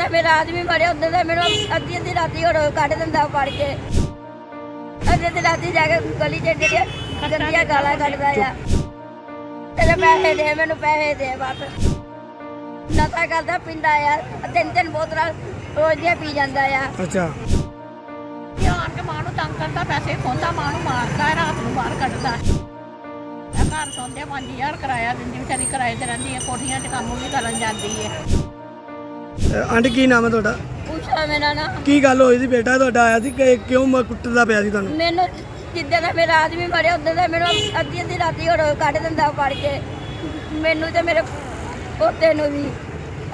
ਦਾ ਮੇਰਾ ਆਦਮੀ ਮਰਿਆ ਉਦੋਂ ਦਾ ਮੈਨੂੰ ਅੱਧੀ ਅੱਧੀ ਰਾਤੀ ਹੋਰ ਕੱਢ ਦਿੰਦਾ ਫੜ ਕੇ। ਅੱਧੀ ਅੱਧੀ ਰਾਤੀ ਜਾ ਕੇ ਗਲੀ ਚ ਜਿਹੜੀਆਂ ਗੰਦੀਆਂ ਗਾਲਾਂ ਕੱਢਦਾ ਆ। ਤੇਰੇ ਪੈਸੇ ਦੇ ਮੈਨੂੰ ਪੈਸੇ ਦੇ ਬਸ। ਨਸ਼ਾ ਕਰਦਾ ਪਿੰਦਾ ਆ ਤਿੰਨ ਤਿੰਨ ਬੋਤਲਾਂ ਰੋਜ਼ ਦੀਆਂ ਪੀ ਜਾਂਦਾ ਆ। ਅੱਛਾ। ਧਿਆਨ ਕੇ ਮਾਂ ਨੂੰ ਤੰਗ ਕਰਦਾ ਪੈਸੇ ਖੋਂਦਾ ਮਾਂ ਨੂੰ ਮਾਰਦਾ ਹੈ, ਰਾਤ ਨੂੰ ਬਾਹਰ ਕੱਢਦਾ। ਇਹ ਘਰ ਸੌਂਦੇ 5000 ਕਿਰਾਇਆ ਦਿੰਦੀ ਵਿਚਾਰੀ ਕਿਰਾਏ ਤੇ ਰਹਿੰਦੀ ਹੈ ਕੋਠੀਆਂ 'ਚ ਕੰਮ ਵੀ ਕਰਨ ਜਾਂਦੀ ਹੈ ਆਂਟੀ ਕੀ ਨਾਮ ਹੈ ਤੁਹਾਡਾ? ਪੁੱਛਾ ਮੇਰਾ ਨਾ ਕੀ ਗੱਲ ਹੋਈ ਸੀ? ਬੇਟਾ ਤੁਹਾਡਾ ਆਇਆ ਸੀ ਕਿ ਕਿਉਂ ਮ- ਕੁੱਟਦਾ ਪਿਆ ਸੀ ਤੁਹਾਨੂੰ? ਮੈਨੂੰ ਜਿੱਦਾਂ ਦਾ ਮੇਰਾ ਆਦਮੀ ਮਰਿਆ ਉਦੋਂ ਦਾ ਮੈਨੂੰ ਅੱਧੀ ਅੱਧੀ ਰਾਤੀ ਹੋਰ ਕੱਢ ਦਿੰਦਾ ਫੜ ਕੇ। ਮੈਨੂੰ ਤੇ ਮੇਰੇ ਪੋਤੇ ਨੂੰ ਵੀ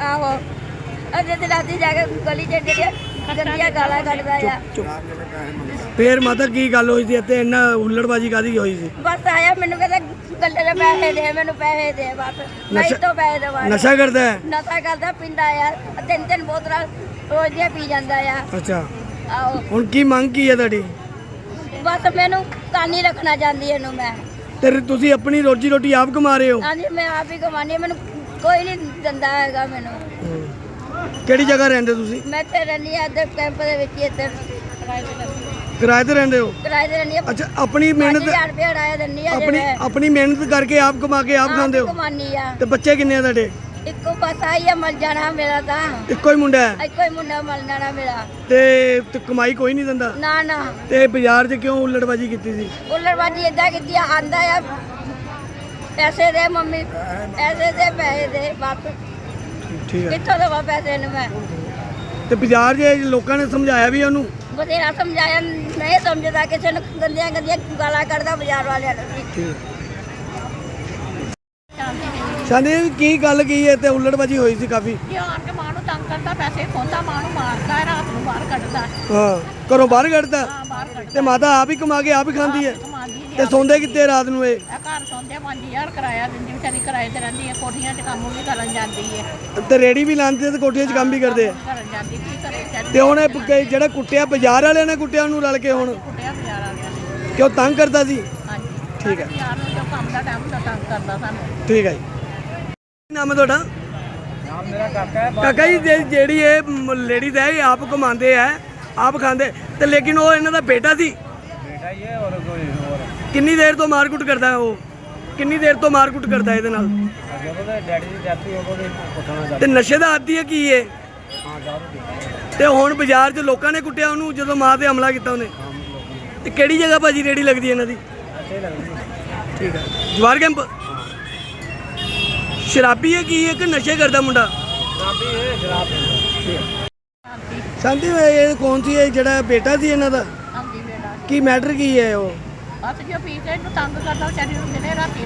ਆਹੋ। ਅੱਧੀ ਅੱਧੀ ਰਾਤੀ ਜਾ ਕੇ ਗਲੀ ਚ ਜਿਹੜੀਆਂ ਗੰਦੀਆਂ ਗਾਲਾਂ ਕੱਢਦਾ ਆ। ਫੇਰ ਮਾਤਾ ਕੀ ਗੱਲ ਹੋਈ ਸੀ ਇੱਥੇ? ਇੰਨਾ ਹੁੱਲੜਬਾਜੀ ਕਾਦੀ ਹੋਈ ਸੀ? ਬਸ ਆਇਆ ਮੈਨੂੰ ਕਹਿੰਦਾ ਗੱਲੇ ਦੇ ਪੈਸੇ ਦੇ ਮੈਨੂੰ ਪੈਸੇ ਦੇ ਬਸ। ਨਹੀਂ ਨਸ਼ਾ- ਤੋਂ ਪੈਸੇ ਦਵਾਂਗਾ ਨਸ਼ਾ ਕਰਦਾ ਹੈ? ਨਸ਼ਾ ਕਰਦਾ ਪਿੰਦਾ ਆ। ਤਿੰਨ ਤਿੰਨ ਬੋਤਲਾਂ ਰੋਜ਼ ਦੀਆਂ ਪੀ ਜਾਂਦਾ ਆ। ਅੱਛਾ। ਆਹੋ। ਹੁਣ ਕੀ ਮੰਗ ਕੀ ਹੈ ਤੁਹਾਡੀ? ਬਸ ਮੈਨੂੰ ਕਾਨੀ ਰੱਖਣਾ ਚਾਹੁੰਦੀ ਇਹਨੂੰ ਮੈਂ। ਤੇ ਤੁਸੀਂ ਆਪਣੀ ਰੋਜੀ ਰੋਟੀ ਆਪ ਕਮਾ ਰਹੇ ਹੋ? ਹਾਂਜੀ ਮੈਂ ਆਪ ਹੀ ਕਮਾਨੀ ਮੈਨੂੰ ਕੋਈ ਨਹੀਂ ਦਿੰਦਾ ਹੈਗਾ ਮੈਨੂੰ। ਕਿਹੜੀ ਜਗ੍ਹਾ ਰਹਿੰਦੇ ਤੁਸੀਂ? ਮੈਂ ਤੇ ਰਹਿੰਦੀ ਆ ਇੱਧਰ ਕੈਂਪ ਦੇ ਵਿੱਚ ਹੀ ਇੱਧਰ ਕਿਰਾਏ ਤੇ ਰਹਿੰਦੇ ਹੋ। ਕਿਰਾਏ ਤੇ ਰਹਿੰਦੀ ਆ ਅੱਛਾ ਆਪਣੀ ਮਿਹਨਤ 5000 ਰੁਪਏ ਕਿਰਾਇਆ ਦਿੰਦੀ ਆ ਆਪਣੀ ਆਪਣੀ ਮਿਹਨਤ ਕਰਕੇ ਆਪ ਕਮਾ ਕੇ ਆਪ ਖਾਂਦੇ ਹੋ? ਕਮਾਨੀ ਆ। ਤੇ ਬੱਚੇ ਕਿੰਨੇ ਆ ਤੁਹਾਡੇ? ਇੱਕੋ ਬਸ ਆਈ ਆ ਮਰ ਜਾਣਾ ਮੇਰਾ ਤਾਂ। ਇੱਕੋ ਹੀ ਮੁੰਡਾ ਹੈ? ਇੱਕੋ ਹੀ ਮੁੰਡਾ ਮਰ ਜਾਣਾ ਮੇਰਾ। ਤੇ ਤੇ ਕਮਾਈ ਕੋਈ ਨਹੀਂ ਦਿੰਦਾ? ਨਾ ਨਾ। ਤੇ ਬਾਜ਼ਾਰ 'ਚ ਕਿਉਂ ਹੁੱਲੜਬਾਜੀ ਕੀਤੀ ਸੀ? ਉਲੜਬਾਜੀ ਏਦਾਂ ਕੀਤੀ ਆ ਆਂਦਾ ਆ ਪੈਸੇ ਦੇ ਮੰਮੀ ਪੈਸੇ ਦੇ ਪੈਸੇ ਦੇ ਬਸ। ਠੀਕ ਹੈ ਕਿੱਥੋਂ ਦਵਾ ਪੈਸੇ ਨੂੰ ਮੈਂ? ਤੇ ਬਾਜ਼ਾਰ 'ਚ ਲੋਕਾਂ ਨੇ ਸਮਝਾਇਆ ਵੀ ਉਹਨੂੰ ਬਥੇਰਾ ਸਮਝਾਇਆ ਨਹੀਂ ਸਮਝਦਾ ਕਿਸੇ ਨੂੰ ਗੰਦੀਆਂ ਗੰਦੀਆਂ ਗਾਲਾਂ ਕੱਢਦਾ ਬਾਜ਼ਾਰ ਵਾਲਿਆਂ ਨੂੰ ਵੀ। ਠੀਕ। ਸਾਨੇ ਕੀ ਗੱਲ ਕੀ ਹੈ ਤੇ ਹੁੱਲੜਬਾਜੀ ਹੋਈ ਸੀ ਕਾਫੀ। ਧਿਆਨ ਕੇ ਮਾਂ ਨੂੰ ਤੰਗ ਕਰਦਾ ਪੈਸੇ ਖੋਂਦਾ ਮਾਂ ਨੂੰ ਮਾਰਦਾ ਹੈ, ਰਾਤ ਨੂੰ ਬਾਹਰ ਕੱਢਦਾ। ਹਾਂ ਘਰੋਂ ਬਾਹਰ ਕੱਢਦਾ ਹਾਂ ਬਾਹਰ ਕੱਢਦਾ ਤੇ ਮਾਤਾ ਆਪ ਹੀ ਕਮਾ ਕੇ ਆਪ ਹੀ ਖਾਂਦੀ ਹੈ? ਤੇ ਸੌਂਦੇ ਕਿੱਥੇ ਰਾਤ ਨੂੰ ਇਹ? ਇਹ ਘਰ ਸੌਂਦੇ 5000 ਕਿਰਾਇਆ ਦਿੰਦੀ ਵਿਚਾਰੀ ਕਿਰਾਏ ਤੇ ਰਹਿੰਦੀ ਹੈ ਕੋਠੀਆਂ 'ਚ ਕੰਮ ਵੀ ਕਰਨ ਜਾਂਦੀ ਹੈ ਤੇ ਰੇੜੀ ਵੀ ਲਾਉਂਦੇ ਤੇ ਕੋਠੀਆਂ 'ਚ ਕੰਮ ਵੀ ਕਰਦੇ ਆ। ਕਰਨ ਜਾਂਦੀ ਕੀ ਕਰੇ ਵਿਚਾਰੀ? ਤੇ ਹੁਣ ਇਹ ਪ- ਜਿਹੜਾ ਕੁੱਟਿਆ ਬਾਜ਼ਾਰ ਵਾਲਿਆਂ ਨੇ ਕੁੱਟਿਆ ਉਹਨੂੰ ਰਲ ਕੇ ਹੁਣ? ਕੁੱਟਿਆ ਬਾਜ਼ਾਰ ਵਾਲਿਆਂ ਨੇ। ਕਿਉਂ ਤੰਗ ਕਰਦਾ ਸੀ? ਹਾਂਜੀ। ਠੀਕ ਹੈ। ਯਾਰ ਨੂੰ ਜੋ ਕੰਮ ਦਾ ਟਾਈਮ ਹੁੰਦਾ ਤੰਗ ਕਰਦਾ ਸਾਨੂੰ। ਠੀਕ ਹੈ ਜੀ। ਕੀ ਨਾਮ ਹੈ ਤੁਹਾਡਾ? ਨਾਮ ਮੇਰਾ ਕਾਕਾ ਹੈ ਕਾਕਾ ਜੀ ਜੇ- ਜਿਹੜੀ ਇਹ ਲੇਡੀਜ਼ ਹੈ ਇਹ ਆਪ ਕਮਾਉਂਦੇ ਆ ਆਪ ਖਾਂਦੇ। ਤੇ ਲੇਕਿਨ ਉਹ ਇਹਨਾਂ ਦਾ ਬੇਟਾ ਸੀ? ਬੇਟਾ ਹੀ ਹੈ ਔਰ ਕੋਈ ਹੋਰ। ਕਿੰਨੀ ਦੇਰ ਤੋਂ ਮਾਰਕੁੱਟ ਕਰਦਾ ਹੈ ਉਹ? ਕਿੰਨੀ ਦੇਰ ਤੋਂ ਮਾਰਕੁੱਟ ਕਰਦਾ ਹੈ ਇਹਦੇ ਨਾਲ? ਜਦੋਂ ਦੇ ਡੈਡੀ ਦੀ ਡੈਥ ਹੋਈ ਉਦੋਂ ਦੇ ਪੁੱਛਣਾ ਜਾ ਤੇ ਨਸ਼ੇ ਦਾ ਆਦੀ ਹੈ ਕੀ ਇਹ? ਹਾਂ ਜਾ ਤੇ ਹੁਣ ਬਾਜ਼ਾਰ 'ਚ ਲੋਕਾਂ ਨੇ ਕੁੱਟਿਆ ਉਹਨੂੰ ਜਦੋਂ ਮਾਂ ਤੇ ਹਮਲਾ ਕੀਤਾ ਉਹਨੇ? ਤੇ ਕਿਹੜੀ ਜਗ੍ਹਾ ਭਾਜੀ ਰੇੜੀ ਲੱਗਦੀ ਹੈ ਇਹਨਾਂ ਦੀ? ਅੱਛੇ ਲੱਗਦੀ ਠੀਕ ਹੈ। ਜਵਾਰ ਕੈਂਪ? ਸ਼ਰਾਬੀ ਹੈ ਕੀ ਹੈ ਕਿ ਨਸ਼ੇ ਕਰਦਾ ਮੁੰਡਾ? ਸ਼ਰਾਬੀ ਇਹ ਸ਼ਰਾਬ ਪੀਂਦਾ ਸ਼ਾਂਤੀ ਇਹ ਕੌਣ ਸੀ? ਇਹ ਜਿਹੜਾ ਬੇਟਾ ਸੀ ਇਹਨਾਂ ਦਾ? ਕੀ ਮੈਟਰ ਕੀ ਹੈ ਉਹ? ਬਸ ਜੋ ਪੀ ਕੇ ਇਹਨੂੰ ਤੰਗ ਕਰਦਾ ਵਿਚਾਰੀ ਨੂੰ ਦਿਨੇ ਰਾਤੀ।